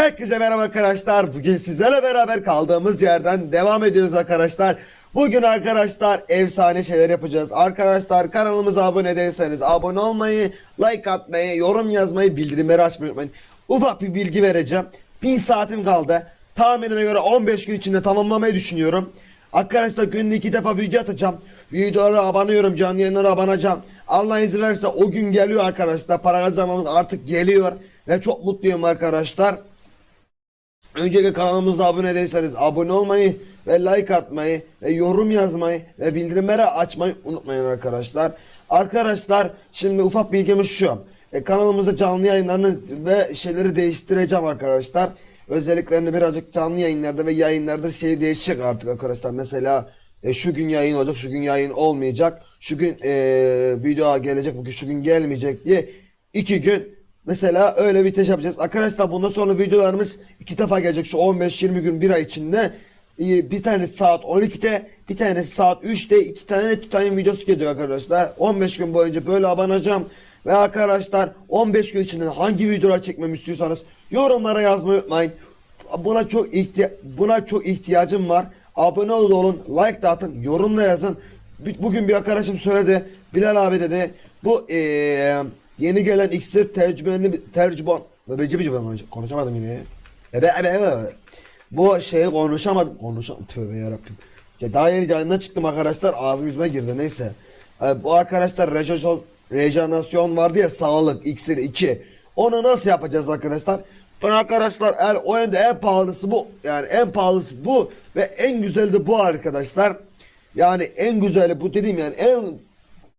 Herkese merhaba arkadaşlar. Bugün sizlerle beraber kaldığımız yerden devam ediyoruz arkadaşlar. Bugün arkadaşlar efsane şeyler yapacağız. Arkadaşlar kanalımıza abone değilseniz abone olmayı, like atmayı, yorum yazmayı, bildirimleri açmayı unutmayın. Ufak bir bilgi vereceğim. 1000 saatim kaldı. Tahminime göre 15 gün içinde tamamlamayı düşünüyorum. Arkadaşlar günde iki defa video atacağım. Videolara abanıyorum, canlı yayınlara abanacağım. Allah izin verirse o gün geliyor arkadaşlar. Para kazanmamız artık geliyor. Ve çok mutluyum arkadaşlar. Öncelikle kanalımıza abone değilseniz abone olmayı ve like atmayı ve yorum yazmayı ve bildirimleri açmayı unutmayın arkadaşlar. Arkadaşlar şimdi ufak bilgimiz şu. E, kanalımızda canlı yayınlarını ve şeyleri değiştireceğim arkadaşlar. Özelliklerini birazcık canlı yayınlarda ve yayınlarda şey değişecek artık arkadaşlar. Mesela e, şu gün yayın olacak, şu gün yayın olmayacak. Şu gün e, video gelecek, bugün şu gün gelmeyecek diye iki gün Mesela öyle bir test yapacağız. Arkadaşlar bundan sonra videolarımız iki defa gelecek şu 15-20 gün bir ay içinde. Ee, Bir tanesi saat 12'de, bir tanesi saat 3'te, iki tane tane videosu gelecek arkadaşlar. 15 gün boyunca böyle abanacağım. Ve arkadaşlar 15 gün içinde hangi videolar çekmemi istiyorsanız yorumlara yazmayı unutmayın. Buna çok ihtiya buna çok ihtiyacım var. Abone olun, like da atın, yorum da yazın. Bugün bir arkadaşım söyledi. Bilal abi dedi. Bu eee Yeni gelen iksir tercümanlı tercüman. Bece ben konuşamadım yine. Evet evet evet. Bu şeyi konuşamadım. Konuşamadım. Tövbe yarabbim. Ya daha yeni yayından çıktım arkadaşlar. Ağzım yüzüme girdi neyse. Ee, bu arkadaşlar rejenerasyon, rejenerasyon vardı ya sağlık iksir 2. Onu nasıl yapacağız arkadaşlar? Ben arkadaşlar eğer oyunda en pahalısı bu. Yani en pahalısı bu. Ve en güzeli de bu arkadaşlar. Yani en güzeli bu dediğim yani en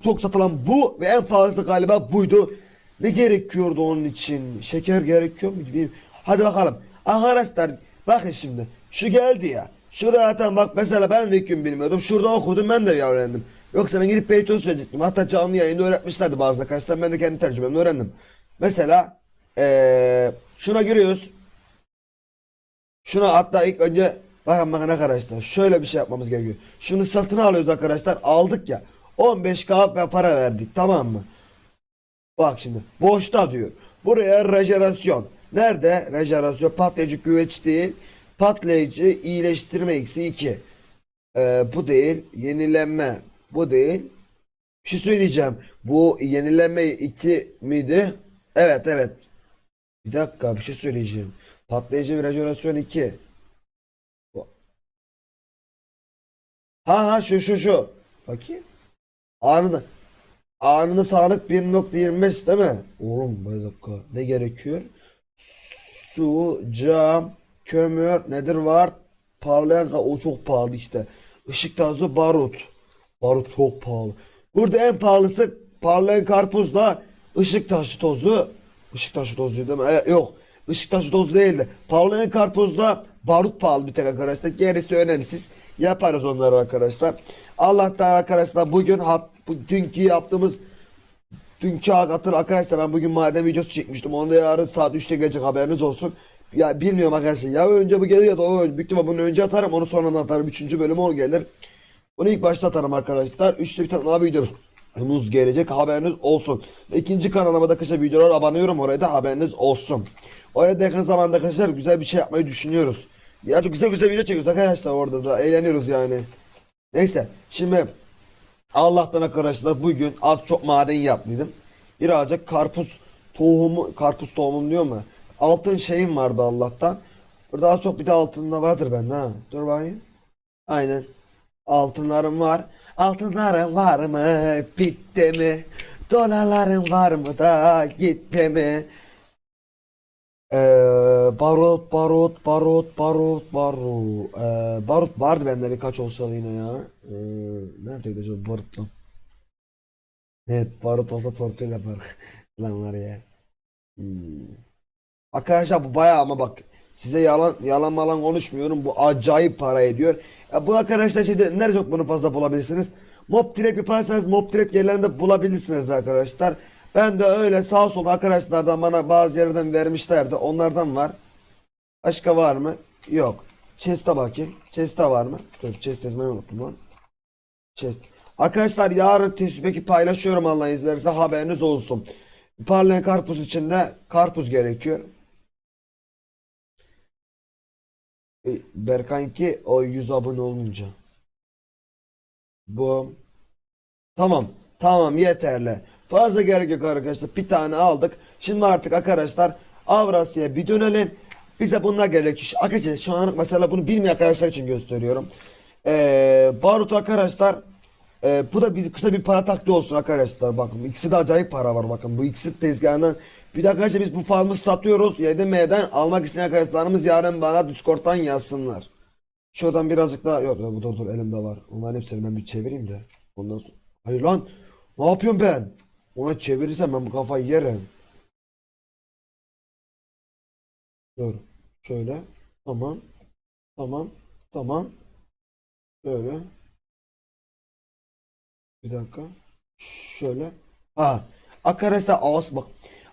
çok satılan bu ve en pahalısı galiba buydu. Ne gerekiyordu onun için? Şeker gerekiyor muydu? Hadi bakalım. Arkadaşlar bakın şimdi. Şu geldi ya. Şurada zaten bak mesela ben de gün bilmiyordum. Şurada okudum ben de öğrendim. Yoksa ben gidip Beytun söyleyecektim. Hatta canlı yayında öğretmişlerdi bazı arkadaşlar. Ben de kendi tercümemle öğrendim. Mesela eee şuna giriyoruz. Şuna hatta ilk önce bakın bakın arkadaşlar şöyle bir şey yapmamız gerekiyor. Şunu satın alıyoruz arkadaşlar. Aldık ya. 15k ve para verdik tamam mı? Bak şimdi boşta diyor. Buraya rejenerasyon. Nerede? Rejenerasyon patlayıcı güveç değil. Patlayıcı iyileştirme eksi 2. Ee, bu değil. Yenilenme. Bu değil. Bir şey söyleyeceğim. Bu yenilenme 2 miydi? Evet evet. Bir dakika bir şey söyleyeceğim. Patlayıcı ve rejenerasyon 2. Bu- Ha ha şu şu şu. Bakayım. Anında. Anında sağlık 1.25 değil mi? Oğlum bir dakika. Ne gerekiyor? Su, cam, kömür nedir var? Parlayan o çok pahalı işte. Işık tarzı barut. Barut çok pahalı. Burada en pahalısı parlayan karpuzla ışık taşı tozu. Işık taşı tozu değil mi? E, yok. Işık taşı tozu değildi. Parlayan karpuzla barut pahalı bir tek arkadaşlar. Gerisi önemsiz. Yaparız onları arkadaşlar. Allah'tan arkadaşlar bugün hat, dünkü yaptığımız Dünkü hatır arkadaşlar ben bugün maden videosu çekmiştim. Onu da yarın saat 3'te gelecek haberiniz olsun. Ya bilmiyorum arkadaşlar. Ya önce bu gelir ya da o. Büyük ihtimalle bunu önce atarım. Onu sonradan atarım. Üçüncü bölüm o gelir. Bunu ilk başta atarım arkadaşlar. Üçte bir tane daha videomuz gelecek. Haberiniz olsun. İkinci kanalıma da arkadaşlar videolar abanıyorum. Oraya da haberiniz olsun. Oraya da yakın zamanda arkadaşlar güzel bir şey yapmayı düşünüyoruz. Ya güzel güzel video çekiyoruz arkadaşlar orada da. Eğleniyoruz yani. Neyse. Şimdi Allah'tan arkadaşlar bugün az çok maden yaptıydım. Birazcık karpuz tohumu, karpuz tohumum diyor mu? Altın şeyim vardı Allah'tan. Burada az çok bir de altında vardır bende ha. Dur bakayım. Aynen. Altınlarım var. Altınlarım var mı? Bitti mi? Dolarlarım var mı da gitti mi? Ee, barut, barut, barut, barut, barut. Ee, barut vardı bende birkaç olsa yine ya. Ee, neredeydi acaba barut? Evet, barut olsa torpil yapar. Lan var ya. Hmm. Arkadaşlar bu bayağı ama bak size yalan yalan malan konuşmuyorum. Bu acayip para ediyor. Ya bu arkadaşlar şeyde nerede çok bunu fazla bulabilirsiniz. Mob trap yaparsanız mob trap yerlerinde bulabilirsiniz arkadaşlar. Ben de öyle sağ sol arkadaşlardan bana bazı yerden vermişlerdi. Onlardan var. Başka var mı? Yok. Chest'e bakayım. Chest'e var mı? Dur chest yazmayı unuttum lan. Chest. Arkadaşlar yarın tesbiki paylaşıyorum Allah izin verirse haberiniz olsun. Parlayan karpuz içinde karpuz gerekiyor. E, Berkan'ki o 100 abone olunca. Bu. Tamam. Tamam yeterli. Fazla gerek yok arkadaşlar. Bir tane aldık. Şimdi artık arkadaşlar Avrasya'ya bir dönelim. Bize bunlar gerek. Arkadaşlar şu an mesela bunu bilmeyen arkadaşlar için gösteriyorum. Ee, Barut arkadaşlar ee, bu da bir kısa bir para taktiği olsun arkadaşlar bakın ikisi de acayip para var bakın bu ikisi tezgahından bir de arkadaşlar biz bu farmı satıyoruz 7M'den almak isteyen arkadaşlarımız yarın bana Discord'dan yazsınlar şuradan birazcık daha yok dur dur dur elimde var onların hepsini ben bir çevireyim de ondan sonra hayır lan ne yapıyorum ben ona çevirirsem ben bu kafayı yerim dur şöyle tamam tamam tamam böyle bir dakika. Şöyle. Ha. Arkadaşlar ağız bak.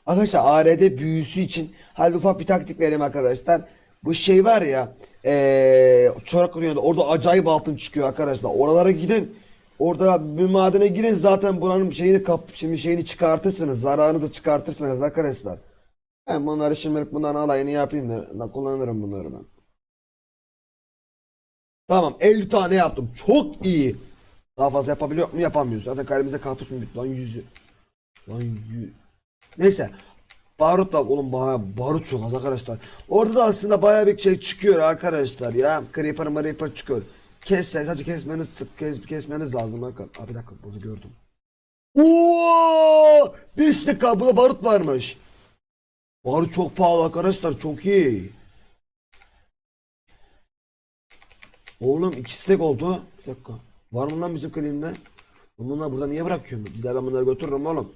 Arkadaşlar ARD büyüsü için hadi ufak bir taktik vereyim arkadaşlar. Bu şey var ya eee çorak yönünde orada acayip altın çıkıyor arkadaşlar. Oralara gidin. Orada bir madene girin zaten buranın şeyini kap şimdi şeyini çıkartırsınız. Zararınızı çıkartırsınız arkadaşlar. Ben bunları şimdilik bundan alayını yapayım da kullanırım bunları ben. Tamam 50 tane yaptım. Çok iyi. Daha fazla yapabiliyor mu? Yapamıyoruz. Zaten kalbimize karpuz mu bitti? Lan yüzü. Lan yü... Neyse. Barut da oğlum baya barut çok az arkadaşlar. Orada da aslında baya bir şey çıkıyor arkadaşlar ya. Creeper Creeper çıkıyor. Kes sadece kesmeniz sık kes, kesmeniz lazım. Aa, bir dakika bunu gördüm. Oo! Bir stek burada barut varmış. Barut çok pahalı arkadaşlar çok iyi. Oğlum iki stek oldu. Bir dakika. Var mı lan bizim kalemde? Bunlar burada niye bırakıyorum? Gider ben bunları götürürüm oğlum.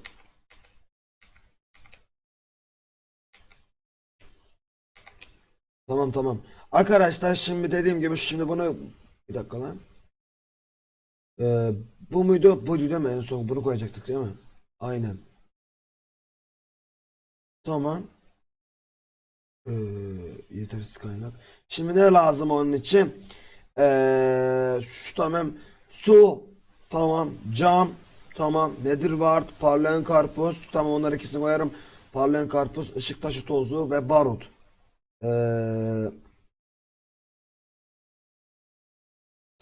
Tamam tamam. Arkadaşlar şimdi dediğim gibi şimdi bunu bir dakika lan. Ee, bu muydu? Buydu değil mi? En son bunu koyacaktık değil mi? Aynen. Tamam. Ee, yetersiz kaynak. Şimdi ne lazım onun için? Ee, şu tamam. Su. Tamam. Cam. Tamam. Nedir var? Parlayan karpuz. Tamam onları ikisini koyarım. Parlayan karpuz, ışık taşı tozu ve barut. Ee,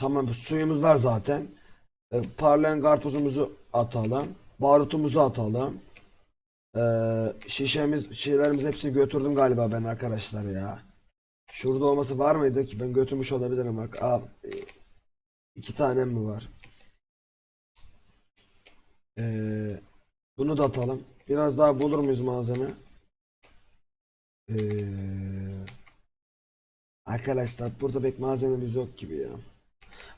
tamam suyumuz var zaten. Ee, parlayan karpuzumuzu atalım. Barutumuzu atalım. Ee, şişemiz, şeylerimiz hepsini götürdüm galiba ben arkadaşlar ya. Şurada olması var mıydı ki ben götürmüş olabilirim bak. Aa, e, iki tane mi var? Ee, bunu da atalım. Biraz daha bulur muyuz malzeme? Ee, arkadaşlar burada pek malzememiz yok gibi ya.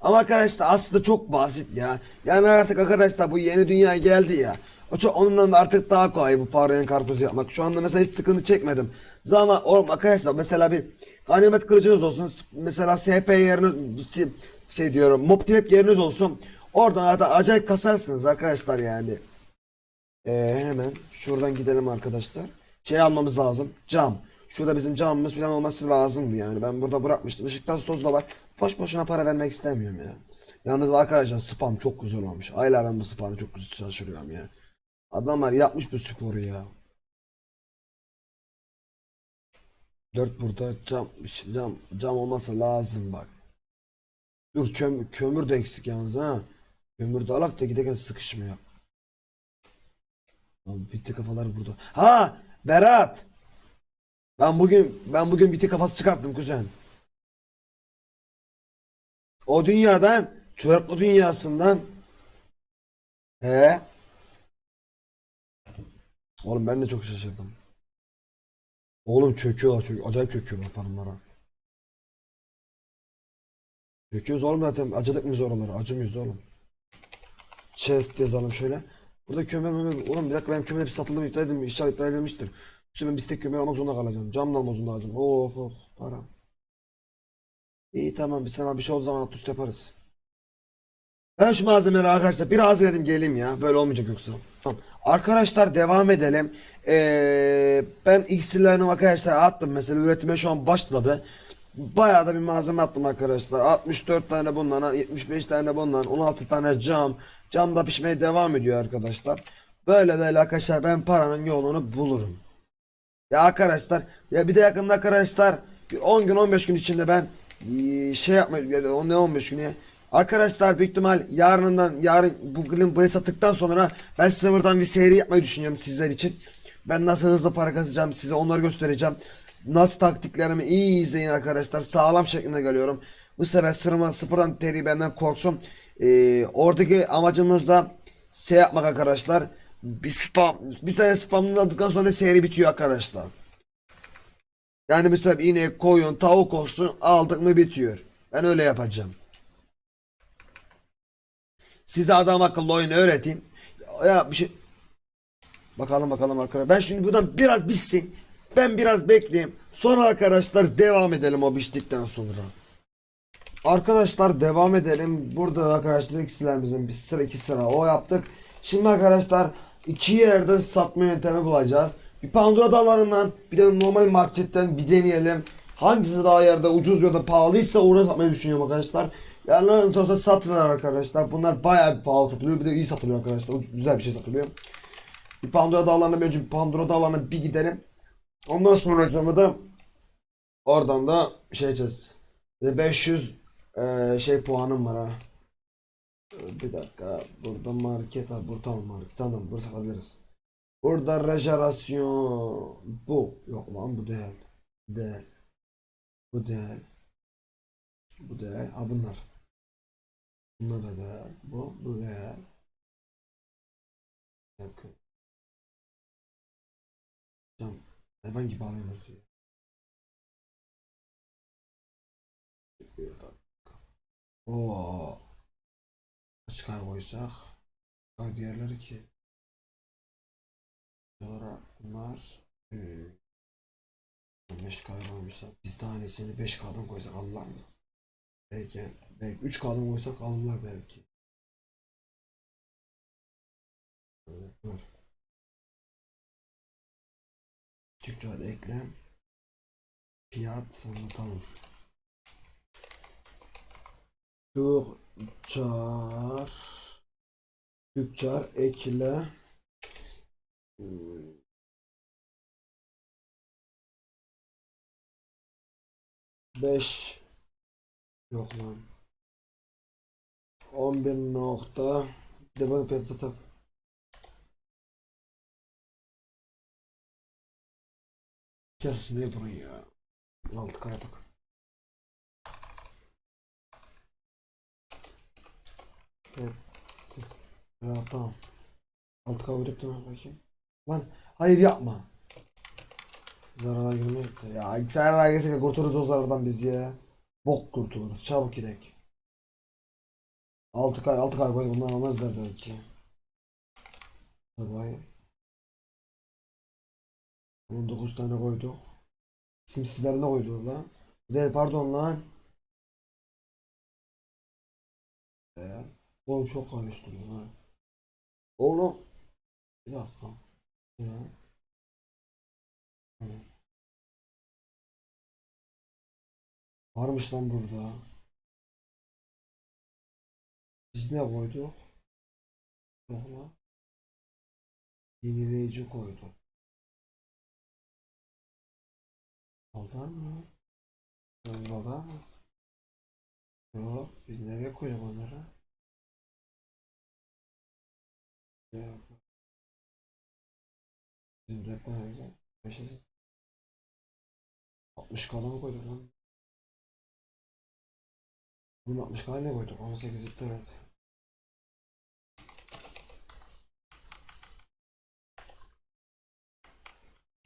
Ama arkadaşlar aslında çok basit ya. Yani artık arkadaşlar bu yeni dünya geldi ya. O çok onunla da artık daha kolay bu parlayan karpuzu yapmak. Şu anda mesela hiç sıkıntı çekmedim. Zaman oğlum arkadaşlar mesela bir ganimet kılıcınız olsun. Mesela SP yeriniz şey diyorum mob yeriniz olsun. Oradan zaten acayip kasarsınız arkadaşlar yani. Ee, hemen şuradan gidelim arkadaşlar. Şey almamız lazım. Cam. Şurada bizim camımız falan olması lazım yani. Ben burada bırakmıştım. Işıktan tozu da var. Boş boşuna para vermek istemiyorum ya. Yalnız arkadaşlar spam çok güzel olmuş. Hala ben bu spamı çok güzel çalışıyorum ya. Adamlar yapmış bu sporu ya. Dört burada cam cam cam olması lazım bak. Dur kömür, kömür de eksik yalnız ha. Kömür de alak da giderken sıkışmıyor. Lan bitti kafalar burada. Ha Berat. Ben bugün ben bugün bitti kafası çıkarttım kuzen. O dünyadan çoraplı dünyasından he Oğlum ben de çok şaşırdım. Oğlum çöküyorlar çöküyor. Acayip çöküyorlar farmlara. Çöküyoruz oğlum zaten. Acıdık mı oralara? Acımıyoruz oğlum. Chest yazalım şöyle. Burada kömür mömür. Oğlum bir dakika benim kömür hepsi satıldı mı? İptal edilmiş. İnşallah iptal edilmiştir. Şimdi ben bir stek kömür almak zorunda kalacağım. Camla almak zorunda kalacağım. Of of para. İyi tamam biz sana bir şey olduğu zaman alt üst yaparız. Ben şu malzemeleri arkadaşlar biraz dedim geleyim ya. Böyle olmayacak yoksa. Tamam. Arkadaşlar devam edelim. Ee, ben iksirlerini arkadaşlar attım. Mesela üretime şu an başladı. Bayağı da bir malzeme attım arkadaşlar. 64 tane bundan, 75 tane bundan, 16 tane cam. Cam da pişmeye devam ediyor arkadaşlar. Böyle böyle arkadaşlar ben paranın yolunu bulurum. Ya arkadaşlar ya bir de yakında arkadaşlar bir 10 gün 15 gün içinde ben şey yapma ya da o ne 15 güne. Arkadaşlar büyük ihtimal yarından yarın bu Glimbay'ı sattıktan sonra ben size buradan bir seri yapmayı düşünüyorum sizler için. Ben nasıl hızlı para kazanacağım size onları göstereceğim. Nasıl taktiklerimi iyi izleyin arkadaşlar. Sağlam şeklinde geliyorum. Bu sefer sırma sıfırdan teri benden korksun. Ee, oradaki amacımız da şey yapmak arkadaşlar. Bir spam bir sene spamladıktan sonra seri bitiyor arkadaşlar. Yani mesela inek, koyun, tavuk olsun aldık mı bitiyor. Ben öyle yapacağım. Size adam akıllı oyunu öğreteyim. Ya bir şey Bakalım bakalım arkadaşlar. Ben şimdi buradan biraz bitsin. Ben biraz bekleyeyim. Sonra arkadaşlar devam edelim o biçtikten sonra. Arkadaşlar devam edelim. Burada arkadaşlar eksilerimizin bir sıra iki sıra o yaptık. Şimdi arkadaşlar iki yerde satma yöntemi bulacağız. Bir Pandora dağlarından bir de normal marketten bir deneyelim. Hangisi daha yerde ucuz ya da pahalıysa orada satmayı düşünüyorum arkadaşlar. Yani olsa satılır arkadaşlar. Bunlar bayağı bir pahalı satılıyor. Bir de iyi satılıyor arkadaşlar. Güzel bir şey satılıyor. Bir Pandora dağlarına bir önce bir Pandora dağlarına bir gidelim. Ondan sonra da oradan da şey yapacağız. Ve 500 eee, şey puanım var ha. Bir dakika. Burada market var. Burada market. Tamam burada satabiliriz. Burada rejerasyon. Bu. Yok lan bu değil. Değil. Bu değil. Bu değil. Ha bunlar. Bunlar da değil. Bu. Bu değil. Bir dakika. Cam. Hayvan gibi alıyoruz ya. Oo. Kaç kay koysak? Diğerleri ki. Sonra bunlar. Hmm. 5 kay koymuşsak. Biz tanesini 5 kağıdan koysak Allah mı? Belki, belki 3 kağıdan koysak alırlar belki. Evet, Dur. Tüccar ekle. Fiyat sonra tamam. Tüccar Tüccar ekle Hmm. Beş. Yok lan. 11 nokta. Bir de bunu fiyatı tak Yarısı ne bunun ya. Altı kaya bak Evet Ya tamam Altı kaya bakayım Lan hayır yapma. Zarara girmek ya zarara girsek kurtuluruz o zarardan biz ya. Bok kurtuluruz. Çabuk gidek. 6 kay 6 kay koyduk. Bundan almazlar belki. Vay 19 tane koyduk. Simsizlerine koyduk lan Değil pardon lan. Ee, Oğlum çok karıştırdım ha Oğlum. Bir dakika Varmış lan burada. Biz ne koyduk? Yok lan. Yenileyici koyduk. Aldar mı? Aldar mı? Yok. Biz nereye koyalım onları? Yok. Öyle. Beşe 60 kalan koyduk lan. Bunu 60 kalan ne koyduk? 18 gitti evet.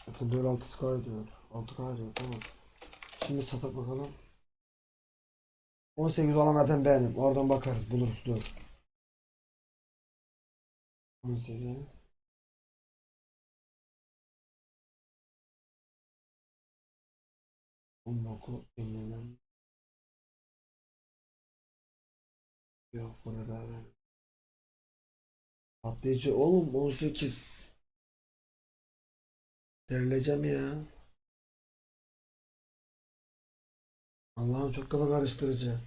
Zaten böyle 6 k ediyor. 6 k ediyor tamam. Şimdi satak bakalım. 18 olan zaten beğendim. Oradan bakarız buluruz dur. 18 19 bilmem. Yok burada ben. Patlayıcı oğlum 18. Derileceğim ya. Allah'ım çok kafa karıştırıcı.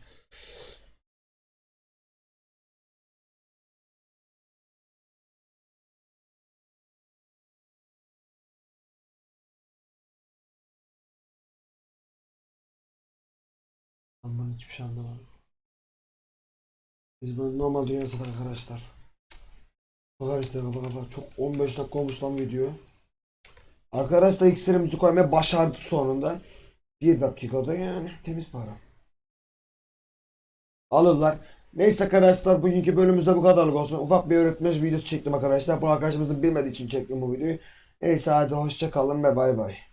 Aman hiçbir şey anlamadım. Biz bunu normal dünyası arkadaşlar. Bakar işte bak bak çok 15 dakika olmuş lan video. Arkadaşlar iksirimizi koymaya başardık sonunda. Bir dakikada yani temiz para. Alırlar. Neyse arkadaşlar bugünkü bölümümüzde bu kadarlık olsun. Ufak bir öğretmen videosu çektim arkadaşlar. Bu arkadaşımızın bilmediği için çektim bu videoyu. Neyse hadi hoşça kalın ve bay bay.